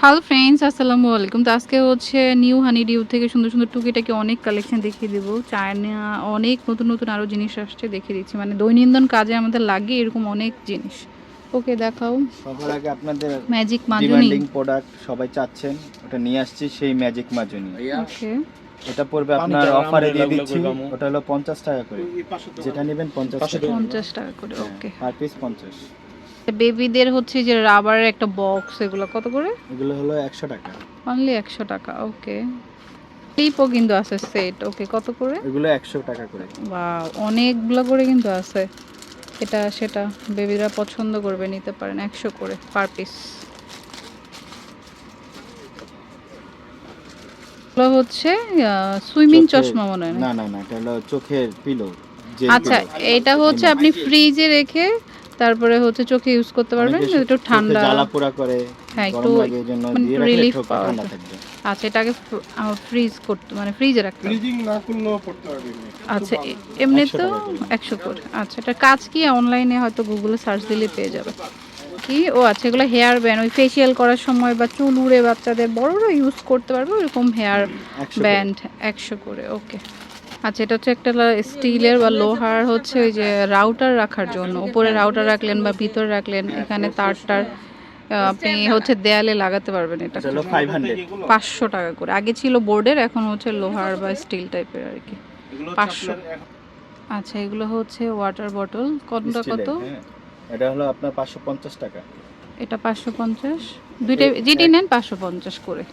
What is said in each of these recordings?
Hello friends আসসালামু আলাইকুম। তো আজকে হচ্ছে নিউ হানি ডিউ থেকে সুন্দর সুন্দর টুকিটাকে অনেক কালেকশন দেখিয়ে দেবো। চায়না অনেক নতুন নতুন আরও জিনিস আসছে দেখিয়ে দিচ্ছি। মানে দৈনন্দিন কাজে আমাদের লাগে এরকম অনেক জিনিস। ওকে দেখাও। সবার আগে আপনাদের ম্যাজিক মাজুনি প্রোডাক্ট সবাই চাচ্ছেন ওটা নিয়ে আসছি সেই ম্যাজিক মাজুনি ওকে এটা পড়বে আপনার অফারে দিয়ে দিচ্ছি ওটা হলো পঞ্চাশ টাকা করে। যেটা নেবেন পঞ্চাশ টাকা। পঞ্চাশ টাকা করে ওকে পার পিস পঞ্চাশ। বেবিদের হচ্ছে যে রাবারের একটা বক্স এগুলো কত করে? এগুলো হলো একশো টাকা। অনলি একশো টাকা ওকে ক্লিপও কিন্তু আছে সেট ওকে কত করে? এগুলো একশো টাকা করে। বা অনেকগুলো করে কিন্তু আছে। এটা সেটা বেবিরা পছন্দ করবে নিতে পারেন একশো করে পার পিস এগুলো হচ্ছে সুইমিং চশমা মনে হয় না? না না না এটা হলো চোখের পিলো আচ্ছা এটা হচ্ছে আপনি ফ্রিজে রেখে তারপরে হচ্ছে চোখে ইউজ করতে পারবেন একটু ঠান্ডা জ্বালা পোড়া করে হ্যাঁ, একটু জন্য মানে পাওয়া আচ্ছা এটাকে ফ্রিজ করতে মানে ফ্রিজে রাখতে ফ্রিজিং না করলেও পড়তে পারবে আচ্ছা এমনি তো টাকা করে। একশো করে আচ্ছা এটা কাজ কি? অনলাইনে হয়তো গুগলে সার্চ দিলে পেয়ে যাবে। কি? ও আচ্ছা এগুলো হেয়ার ব্যান্ড ওই ফেসিয়াল করার সময় বা চুল উড়ে বাচ্চাদের বড়রা ইউজ করতে পারবে ওরকম হেয়ার ব্যান্ড একশো করে ওকে আচ্ছা এটা হচ্ছে একটা স্টিলের বা লোহার হচ্ছে ওই যে রাউটার রাখার জন্য। উপরে রাউটার রাখলেন বা ভিতরে রাখলেন এখানে তার টার আপনি হচ্ছে দেয়ালে লাগাতে পারবেন এটা। হলো পাঁচশো টাকা করে। আগে ছিল বোর্ডের এখন হচ্ছে লোহার বা স্টিল টাইপের আর কি। পাঁচশো। আচ্ছা এগুলো হচ্ছে ওয়াটার বটল। কতটা কত? এটা হলো আপনার পাঁচশো পঞ্চাশ টাকা। এটা পাঁচশো পঞ্চাশ। দুইটা যেটি নেন পাঁচশো পঞ্চাশ করে।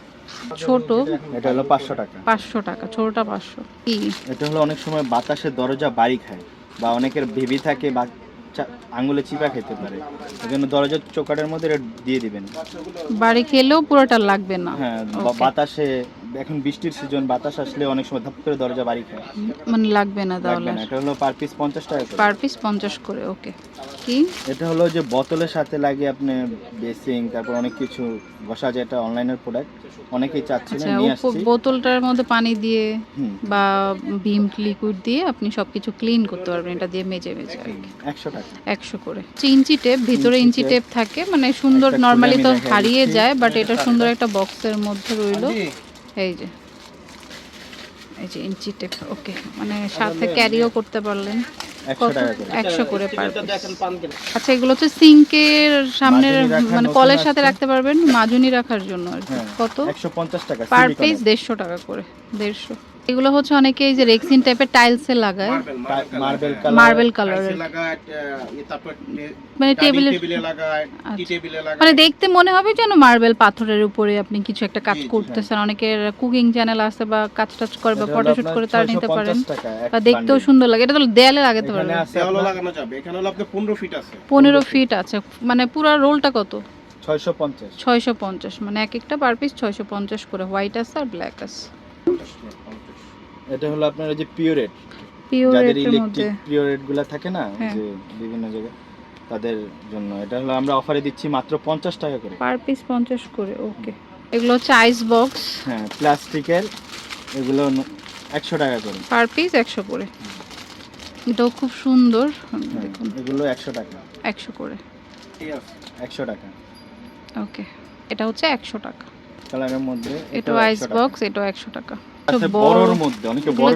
ছোট? এটা হলো পাঁচশো টাকা। পাঁচশো টাকা ছোটটা পাঁচশো। কি? এটা হলো অনেক সময় বাতাসে দরজা বাড়ি খায় বা অনেকের ভেবি থাকে বাচ্চা আঙুলে চিপা খেতে পারে। এজন্য জন্য দরজার চোকাটের মধ্যে দিয়ে দিবেন। বাড়ি খেলেও পুরোটা লাগবে না। হ্যাঁ বাতাসে এখন বৃষ্টির সিজন বাতাস আসলে অনেক সময় ধাপ করে দরজা বাড়ি খায়। মানে লাগবে না লাগবে তাহলে? না এটা হলো পার পিস পঞ্চাশ টাকা করে। পার পিস পঞ্চাশ করে ওকে কি? এটা হলো যে বোতলের সাথে লাগে আপনি বেসিং তারপর অনেক কিছু বসা যায় এটা অনলাইনের প্রোডাক্ট অনেকেই চাচ্ছিলেন আচ্ছা নিয়ে ও বোতলটার মধ্যে পানি দিয়ে বা ভিম লিকুইড দিয়ে আপনি সবকিছু ক্লিন করতে পারবেন এটা দিয়ে মেজে মেজে আর কি। একশো টাকা। একশো করে। ইঞ্চি টেপ ভিতরে ইঞ্চি টেপ থাকে মানে সুন্দর নর্মালি তো হারিয়ে যায় বাট এটা সুন্দর একটা বক্সের মধ্যে রইল। এই যে। এই যে ইঞ্চি টেপ ওকে মানে সাথে ক্যারিও করতে পারলেন। একশো করে। পার আচ্ছা এগুলো হচ্ছে সিঙ্কের সামনের মানে কলের সাথে রাখতে পারবেন মাজুনি রাখার জন্য আর কি। হ্যাঁ কত? টাকা পার পিস দেড়শো টাকা করে দেড়শো। এগুলো হচ্ছে অনেকে এই যে রেক্সিন টাইপের টাইলসে লাগায়। মার্বেল কালার মার্বেল কালারের লাগায় মানে টেবিলে টেবিলে লাগায় টি আচ্ছা। মানে দেখতে মনে হবে যেন মার্বেল পাথরের উপরে আপনি কিছু একটা কাজ করতেছেন। অনেকের কুকিং চ্যানেল আছে বা কাজ টাজ করে বা ফটোশুট করে তারা নিতে পারেন। বা দেখতেও সুন্দর লাগে। এটা তো দেয়ালে লাগাতে এখানে পারবেন আছে দেওয়ালও লাগানো যাবে। এখানে হলো আপনার পনেরো ফিট আছে। পনেরো ফিট আছে। মানে পুরো রোলটা কত? 650 ছয়শো পঞ্চাশ। মানে এক একটা পার পিস ছয়শো পঞ্চাশ করে। হোয়াইট আছে আর ব্ল্যাক আছে। এটা হলো আপনার যে পিওরেট পিওর যাদের এর মধ্যে। ইলেকট্রিক পিওরেটগুলা থাকে না হ্যাঁ। যে বিভিন্ন জায়গায় তাদের জন্য। এটা হলো আমরা অফারে দিচ্ছি মাত্র 50 টাকা করে। পার পিস পঞ্চাশ করে ওকে এগুলো হচ্ছে আইস বক্স হ্যাঁ প্লাস্টিকের এগুলো ন- 100 টাকা করে। পার পিস একশো করে। এটাও খুব সুন্দর। হ্যাঁ, দেখুন। এগুলো 100 টাকা। একশো করে। 100 টাকা। ওকে এটা হচ্ছে একশো টাকা। কালারের মধ্যে এটাও আইস বক্স এটাও একশো টাকা। বড়র মধ্যে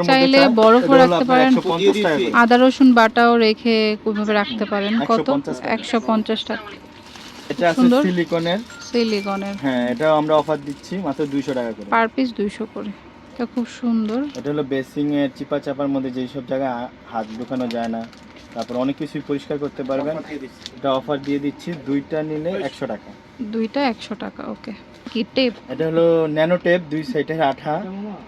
চাইলে বরফও এটা রাখতে পারেন। 150 টাকা। আদা রসুন বাটাও রেখে ওইভাবে রাখতে পারেন। কত? একশো পঞ্চাশ টাকা। এটা আছে। সিলিকনের সিলিকনের হ্যাঁ এটাও আমরা অফার দিচ্ছি মাত্র 200 টাকা করে। পার পিস দুইশো করে। এটা খুব সুন্দর। এটা হলো বেসিং এর চিপা চাপার মধ্যে যেই সব জায়গায় হাত ঢুকানো যায় না তারপর অনেক কিছুই পরিষ্কার করতে পারবেন। এটা অফার দিয়ে দিচ্ছি দুইটা নিলে একশো টাকা। দুইটা একশো টাকা ওকে। কি টেপ? এটা হলো ন্যানো টেপ দুই সাইডের আঠা।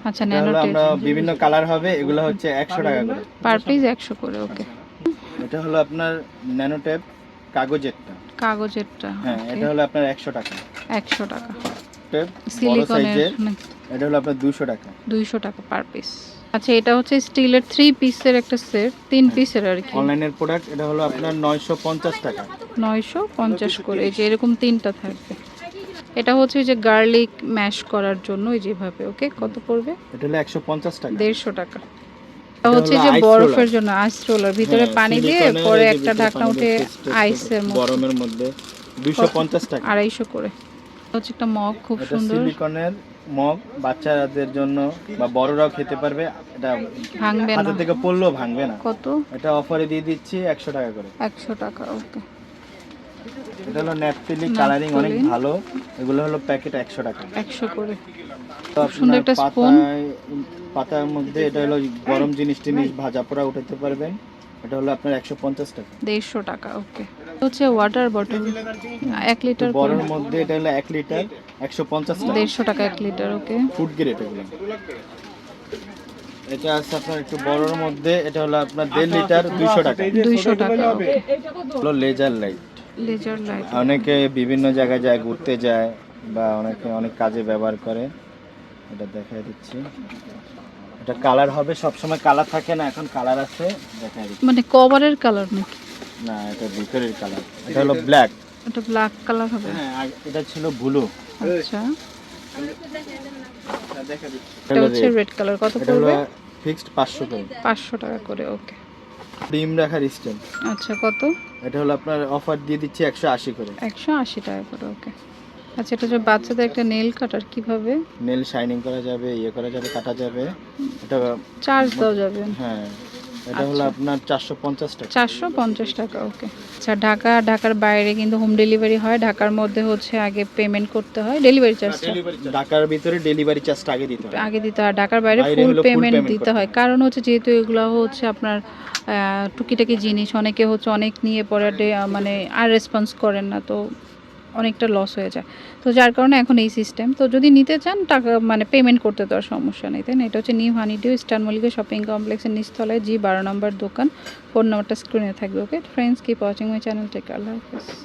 আচ্ছা ন্যানো টেপ। আমরা বিভিন্ন কালার হবে এগুলো হচ্ছে একশো টাকা করে। পার পিস একশো করে ওকে। এটা হলো আপনার ন্যানো টেপ কাগজেরটা। কাগজেরটা হ্যাঁ এটা হলো আপনার একশো টাকা। একশো টাকা। টেপ সিলিকনের সাইজের এটা হলো আপনার দুশো টাকা। দুইশো টাকা পার পিস আচ্ছা এটা হচ্ছে স্টিলের থ্রি পিসের একটা সেট তিন পিসের আর কি। অনলাইনের প্রোডাক্ট এটা হলো আপনার নয়শো পঞ্চাশ টাকা। নয়শো পঞ্চাশ করে এই যে এরকম তিনটা থাকবে। এটা হচ্ছে যে গার্লিক ম্যাশ করার জন্য এই যেভাবে ওকে? কত পড়বে? এটা হলো একশো পঞ্চাশ টাকা। দেড়শো টাকা। এটা হচ্ছে যে বরফের জন্য আইস রোলার ভিতরে হ্যাঁ, পানি দিয়ে পরে একটা ভিতরে ঢাকনা উঠে আইসের। মতো গরমের মধ্যে দুইশো পঞ্চাশ টাকা। আড়াইশো করে। হচ্ছে একটা মগ খুব সুন্দর। সিলিকনের মগ বাচ্চাদের জন্য বা বড়রাও খেতে পারবে। এটা ভাঙবে না। থেকে পড়লেও ভাঙবে না। কত? এটা অফারে দিয়ে দিচ্ছি একশো টাকা করে। একশো টাকা ওকে। এটা হলো কালারিং অনেক ভালো। এগুলো হলো প্যাকেট একশো টাকা। একশো করে। সুন্দর একটা। পাতায় পাতার মধ্যে এটা হলো গরম জিনিস টিনিস ভাজা পোড়া উঠাতে পারবেন। এটা হলো আপনার একশো পঞ্চাশ টাকা। দেড়শো টাকা ওকে। হচ্ছে ওয়াটার বটল এক লিটার বড়ের মধ্যে এটা হলো এক লিটার একশো পঞ্চাশ দেড়শো টাকা এক লিটার ওকে ফুড গ্রেড এগুলো। এটা আছে আপনার একটু বড়র মধ্যে এটা হলো আপনার দেড় লিটার দুইশো টাকা। দুইশো টাকা হলো লেজার লাইট লেজার লাইট অনেকে বিভিন্ন জায়গায় যায় ঘুরতে যায় বা অনেকে অনেক কাজে ব্যবহার করে। এটা দেখাই দিচ্ছি। এটা কালার হবে সবসময় কালার থাকে না এখন কালার আছে দেখাই দিচ্ছি। মানে কভারের কালার নাকি? না এটা ভিতরের কালার এটা হলো ব্ল্যাক এটা ব্ল্যাক কালার হবে। হ্যাঁ এটা ছিল ব্লু আচ্ছা। এটা হচ্ছে রেড কালার কত পড়বে? ফিক্সড পাঁচশো করে। পাঁচশো টাকা করে ওকে। ডিম রাখার স্ট্যান্ড আচ্ছা কত? এটা হলো আপনার অফার দিয়ে দিচ্ছি একশো আশি করে। একশো আশি টাকা করে ওকে। আচ্ছা এটা হচ্ছে বাচ্চাদের একটা নেল কাটার কীভাবে? নেল শাইনিং করা যাবে ইয়ে করা যাবে কাটা যাবে। এটা চার্জ দেওয়া যাবে। হ্যাঁ। এটা হলো আচ্ছা। আপনার চারশো পঞ্চাশ টাকা। চারশো পঞ্চাশ টাকা ওকে। আচ্ছা ঢাকা ঢাকার বাইরে কিন্তু হোম ডেলিভারি হয়। ঢাকার মধ্যে হচ্ছে আগে পেমেন্ট করতে হয়। ডেলিভারি চার্জটা ঢাকার ভিতরে ডেলিভারি চার্জটা আগে দিতে হবে আগে দিতে হয়। ঢাকার বাইরে ফুল পেমেন্ট দিতে হয়। কারণ হচ্ছে যেহেতু এগুলো হচ্ছে আপনার টুকিটাকি জিনিস অনেকে হচ্ছে অনেক নিয়ে পরে মানে আর রেসপন্স করেন না তো অনেকটা লস হয়ে যায়। তো যার কারণে এখন এই সিস্টেম তো যদি নিতে চান, টাকা মানে পেমেন্ট করতে তো আর সমস্যা নেই, তাই না? এটা হচ্ছে নিউ হানিডিউ স্টার মল্লিকের শপিং কমপ্লেক্সের নিচতলায় জি বারো নম্বর দোকান। ফোন নম্বরটা স্ক্রিনে থাকবে okay friends keep watching my channel take Allah Hafiz.